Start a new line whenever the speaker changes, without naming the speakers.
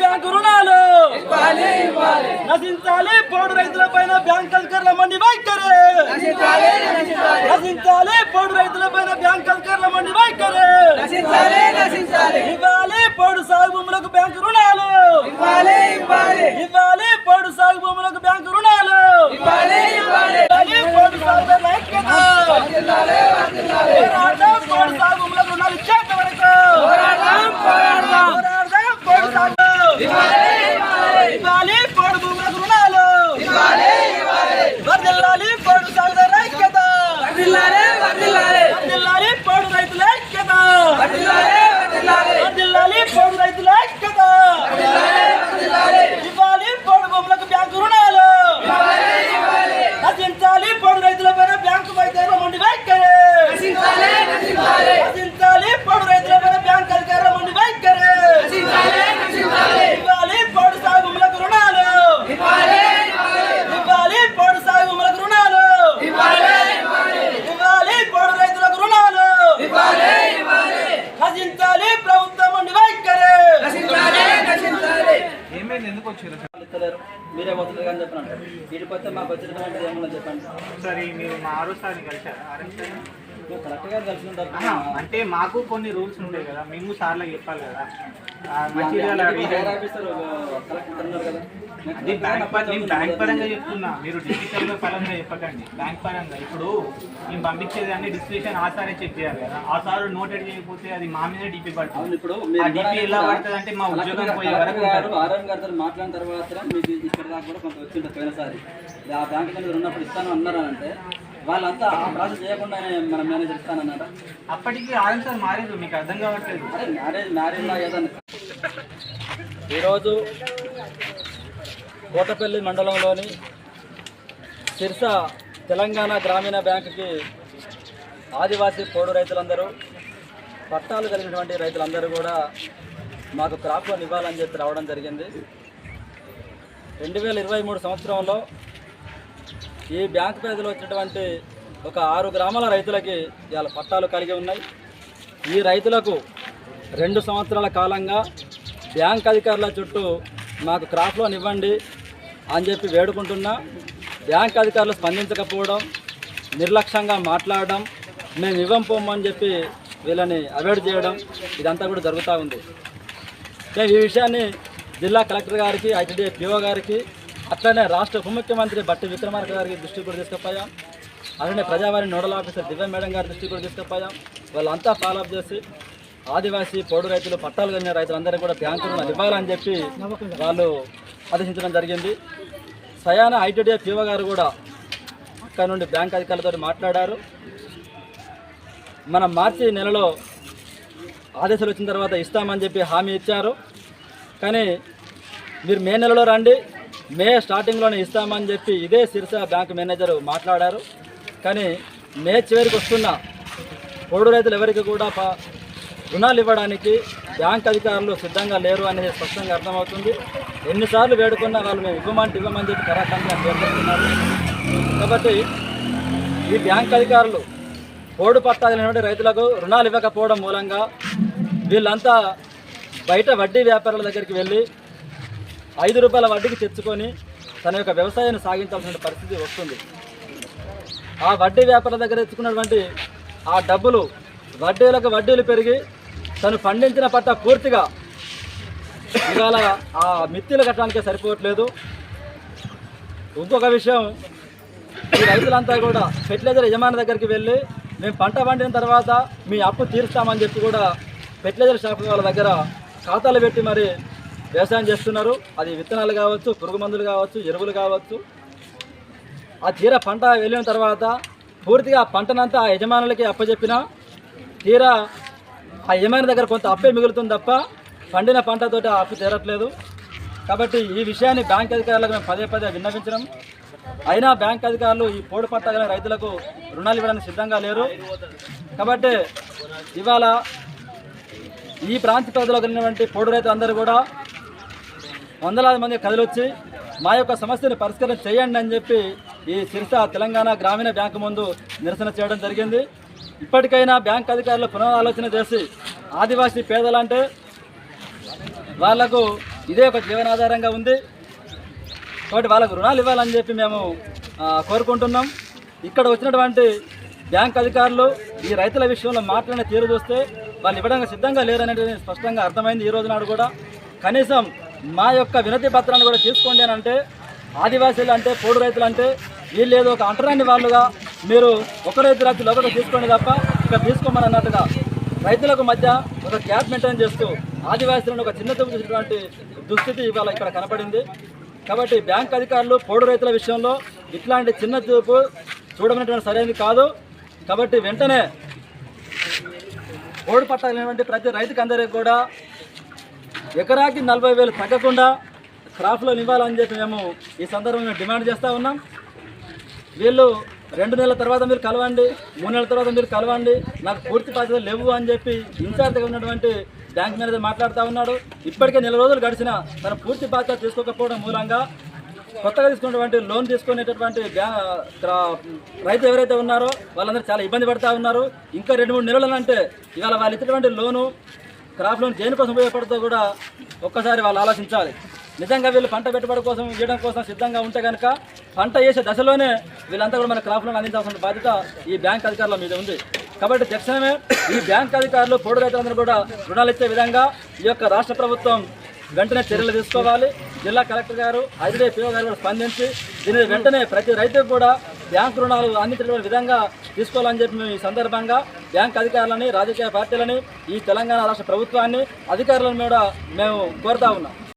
Bank రుణాలు. నశించాలి పోడు రైతుల పైన బ్యాంక్ అధికారుల మండి వైఖరి. నశించాలి పోడు రైతుల పైన బ్యాంక్ అధికారుల మండి వైఖరి ఇవ్వాలి పోడు సాగు భూములకు బ్యాంకు రుణాలు ఇవ్వాలి పోడు సాగు భూములకు బ్యాంకు రుణాలు ఇవ్వాలి పోడు సాగుదారుల ఐక్యత పోరాడదాం పోడు సాగు భూములకు రుణాలు ఇచ్చేంత వరకు పోరాడదాం పోడు సాగు ఇవ్వాలి పోడు భూములకు రుణాలు వర్ధిల్లాలి పోడు సాగుదారుల ఐక్యత వర్ధిల్లాలి పోడు రైతుల ఐక్యత వర్ధిల్లాలి పోడు రైతుల ఐక్యత ఇవ్వాలి పోడు భూములకు బ్యాంకు రుణాలు నశించాలి పోడు రైతుల పైన బ్యాంకు వైద్యుల మండి వైఖరి నశించాలి పోడు రైతుల పైన బ్యాంకు అధికారుల మండి వైఖరి ఇవ్వాలి పోడు సాగు భూములకు రుణాలు ఇవ్వాలి పోడు సాగు భూములకు రుణాలు ఇవ్వాలి పోడు రైతులకు రుణాలు నశించాలి ప్రభుత్వం మండి వైఖరి
ఏమైంది ఎందుకు వచ్చారు
ఇస్తలేరు మీరే పోతున్నారు కానీ చెప్పండి వీడిపోతే మాకు వచ్చిన అంటే ఏమన్నా చెప్పండి.
ఒకసారి మీరు మా ఆరో సార్ని కలిసారు అంటే మాకు కొన్ని రూల్స్ ఉంటాయి కదా మేము సార్లకు చెప్పాలి కదా. అది బ్యాంక్ నేను బ్యాంక్ పరంగా చెప్తున్నా మీరు డిజిటల్ పరంగా చెప్పకండి బ్యాంక్ పరంగా. ఇప్పుడు మేము పంపించేది అన్ని డిస్క్రిప్షన్ ఆ సారే చెక్ చేయాలి కదా. ఆ సార్ నోటెడ్ చేయకపోతే అది మా మీద డిపి పడుతుంది.
ఇప్పుడు
ఆ డిపి ఎలా పడుతుంది అంటే మా ఉద్యోగం పోయే వరకు.
ఆర్ఎం గారితో మాట్లాడిన తర్వాత మీకు ఇక్కడ దాకా కూడా కొంత వచ్చింటుంది పోయినసారి. ఆ బ్యాంక్ మీద ఉన్నప్పుడు ఇస్తాను అన్నారు అంటే వాళ్ళంతా ఆ ప్రాసెస్ చేయకుండా మన మేనేజర్ ఇస్తానన్నారా
అప్పటికి ఆర్ఎం సార్ మారేది మీకు అర్థం కావట్లేదు.
అరే మ్యారేజ్ మ్యారేజ్ లా ఏదన్నా ఈరోజు కోటపల్లి మండలంలోని సిర్స తెలంగాణ గ్రామీణ బ్యాంకుకి ఆదివాసీ పోడు రైతులందరూ పట్టాలు కలిగినటువంటి రైతులందరూ కూడా మాకు క్రాప్ లోన్ ఇవ్వాలని చెప్పి రావడం జరిగింది. రెండు వేల ఇరవై మూడు సంవత్సరంలో ఈ బ్యాంక్ పేదలు వచ్చినటువంటి ఒక ఆరు గ్రామాల రైతులకి ఇవాళ పట్టాలు కలిగి ఉన్నాయి. ఈ రైతులకు రెండు సంవత్సరాల కాలంగా బ్యాంక్ అధికారుల చుట్టూ మాకు క్రాప్ లోన్ ఇవ్వండి అని చెప్పి వేడుకుంటున్నా. బ్యాంక్ అధికారులు స్పందించకపోవడం నిర్లక్ష్యంగా మాట్లాడడం మేము ఇవ్వం పోమని చెప్పి వీళ్ళని అవాయిడ్ చేయడం ఇదంతా కూడా జరుగుతూ ఉంది. మేము ఈ విషయాన్ని జిల్లా కలెక్టర్ గారికి ఐటీడీ పిఓ గారికి అట్లనే రాష్ట్ర ఉప ముఖ్యమంత్రి బట్టి విక్రమార్క గారికి దృష్టి కూడా తీసుకుపోయాం. అలానే ప్రజావారి నోడల్ ఆఫీసర్ దివ్య మేడం గారి దృష్టి కూడా తీసుకుపోయాం. వాళ్ళంతా ఫాలోఅప్ చేసి ఆదివాసీ పౌడు రైతులు పట్టాలు కలిగిన రైతులందరికీ కూడా బ్యాంకు ఇవ్వాలని చెప్పి వాళ్ళు ఆదేశించడం జరిగింది. సయాన ఐటీడీ పిఓ గారు కూడా అక్కడ నుండి బ్యాంక్ అధికారులతో మాట్లాడారు. మన మార్చి నెలలో ఆదేశాలు వచ్చిన తర్వాత ఇస్తామని చెప్పి హామీ ఇచ్చారు. కానీ మీరు మే నెలలో రండి మే స్టార్టింగ్లోనే ఇస్తామని చెప్పి ఇదే సిరిసా బ్యాంక్ మేనేజర్ మాట్లాడారు. కానీ మే చివరికి వస్తున్న పొడు రైతులు ఎవరికి కూడా రుణాలు ఇవ్వడానికి బ్యాంక్ అధికారులు సిద్ధంగా లేరు అనేది స్పష్టంగా అర్థమవుతుంది. ఎన్నిసార్లు వేడుకున్నా వాళ్ళు మేము ఇవ్వమంటే ఇవ్వమని చెప్పి కరాఖంగా పేర్కొంటున్నారు. కాబట్టి ఈ బ్యాంక్ అధికారులు పోడు పట్టాలైనటువంటి రైతులకు రుణాలు ఇవ్వకపోవడం మూలంగా వీళ్ళంతా బయట వడ్డీ వ్యాపారుల దగ్గరికి వెళ్ళి ఐదు రూపాయల వడ్డీకి తెచ్చుకొని తన యొక్క వ్యవసాయాన్ని సాగించాల్సిన పరిస్థితి వస్తుంది. ఆ వడ్డీ వ్యాపారుల దగ్గర తెచ్చుకున్నటువంటి ఆ డబ్బులు వడ్డీలకు వడ్డీలు పెరిగి తను పండించిన పట్ట పూర్తిగా ఇవాళ ఆ మిత్తిలు కట్టడానికే సరిపోవట్లేదు. ఇంకొక విషయం ఈ రైతులంతా కూడా ఫెర్టిలైజర్ యజమాని దగ్గరికి వెళ్ళి మేము పంట పండిన తర్వాత మీ అప్పు తీరుస్తామని చెప్పి కూడా ఫెర్టిలైజర్ షాప్ వాళ్ళ దగ్గర ఖాతాలు పెట్టి మరి వ్యవసాయం చేస్తున్నారు. అది విత్తనాలు కావచ్చు పురుగు మందులు కావచ్చు ఎరువులు కావచ్చు. ఆ తీర పంట వెళ్ళిన తర్వాత పూర్తిగా ఆ పంటనంతా ఆ యజమానులకి అప్పచెప్పిన తీరా ఆ యజమాని దగ్గర కొంత అప్పే మిగులుతుంది తప్ప పండిన పంటతోటి ఆ అప్పు తీరట్లేదు. కాబట్టి ఈ విషయాన్ని బ్యాంక్ అధికారులకు మేము పదే పదే విన్నవించడం అయినా బ్యాంక్ అధికారులు ఈ పోడు పట్టగల రైతులకు రుణాలు ఇవ్వడానికి సిద్ధంగా లేరు. కాబట్టి ఇవాళ ఈ ప్రాంత ప్రజలకు ఉన్నటువంటి పోడు రైతులందరూ కూడా వందలాది మంది కదిలొచ్చి మా యొక్క సమస్యను పరిష్కారం చేయండి అని చెప్పి ఈ సిరిసా తెలంగాణ గ్రామీణ బ్యాంకు ముందు నిరసన చేయడం జరిగింది. ఇప్పటికైనా బ్యాంక్ అధికారులు పునరాలోచన చేసి ఆదివాసీ పేదలంటే వాళ్ళకు ఇదే ఒక జీవనాధారంగా ఉంది. కాబట్టి వాళ్ళకు రుణాలు ఇవ్వాలని చెప్పి మేము కోరుకుంటున్నాం. ఇక్కడ వచ్చినటువంటి బ్యాంక్ అధికారులు ఈ రైతుల విషయంలో మాట్లాడిన తీరు చూస్తే వాళ్ళు ఇవ్వడానికి సిద్ధంగా లేరనేది స్పష్టంగా అర్థమైంది ఈ రోజు నాడు కూడా. కనీసం మా యొక్క వినతి పత్రాన్ని కూడా తీసుకోండి అని అంటే ఆదివాసీలు అంటే పోడు రైతులు అంటే వీళ్ళు ఏదో ఒక అంటరాని వాళ్ళుగా మీరు ఒక రైతు రాత్రి లోపల తీసుకోండి తప్ప ఇక్కడ తీసుకోమని అన్నట్టుగా రైతులకు మధ్య ఒక గ్యాప్ మెయింటైన్ చేస్తూ ఆదివాసీలను ఒక చిన్న చూపు చూసినటువంటి దుస్థితి ఇవాళ ఇక్కడ కనపడింది. కాబట్టి బ్యాంక్ అధికారులు పోడు రైతుల విషయంలో ఇట్లాంటి చిన్న చూపు చూడమైనటువంటి సరైనది కాదు. కాబట్టి వెంటనే పోడు పట్టాలైనటువంటి ప్రతి రైతుకు అందరికీ కూడా ఎకరాకి నలభై వేలు తగ్గకుండా క్రాప్లో ఇవ్వాలని చెప్పి మేము ఈ సందర్భంగా డిమాండ్ చేస్తూ ఉన్నాం. వీళ్ళు రెండు నెలల తర్వాత మీరు కలవండి మూడు నెలల తర్వాత మీరు కలవండి నాకు పూర్తి బాధ్యత లేవు అని చెప్పి ఇన్ఛార్జ్గా ఉన్నటువంటి బ్యాంక్ మేనేజర్ మాట్లాడుతూ ఉన్నాడు. ఇప్పటికే నెల రోజులు గడిచిన తన పూర్తి బాధ్యత తీసుకోకపోవడం మూలంగా కొత్తగా తీసుకున్నటువంటి లోన్ తీసుకునేటటువంటి రైతు ఎవరైతే ఉన్నారో వాళ్ళందరూ చాలా ఇబ్బంది పడుతూ ఉన్నారు. ఇంకా రెండు మూడు నెలలు అంటే ఇవాళ వాళ్ళు ఇచ్చినటువంటి లోను క్రాప్ లోన్ దేనికోసం ఉపయోగపడుతుందో కూడా ఒక్కసారి వాళ్ళు ఆలోచించాలి. నిజంగా వీళ్ళు పంట పెట్టుబడి కోసం ఇవ్వడం కోసం సిద్ధంగా ఉంటే కనుక పంట వేసే దశలోనే వీళ్ళంతా కూడా మన క్రాప్ లోన్ అందించాల్సిన బాధ్యత ఈ బ్యాంక్ అధికారుల మీద ఉంది. కాబట్టి తక్షణమే ఈ బ్యాంక్ అధికారులు పొడు రైతులందరూ కూడా రుణాలు ఇచ్చే విధంగా ఈ యొక్క రాష్ట్ర ప్రభుత్వం వెంటనే చర్యలు తీసుకోవాలి. జిల్లా కలెక్టర్ గారు ఐదుడే పిఓ గారు కూడా స్పందించి దీని వెంటనే ప్రతి రైతుకు కూడా బ్యాంకు రుణాలు అందించిన విధంగా తీసుకోవాలని చెప్పి మేము ఈ సందర్భంగా బ్యాంక్ అధికారులని రాజకీయ పార్టీలని ఈ తెలంగాణ రాష్ట్ర ప్రభుత్వాన్ని అధికారులను కూడా మేము కోరుతా ఉన్నాం.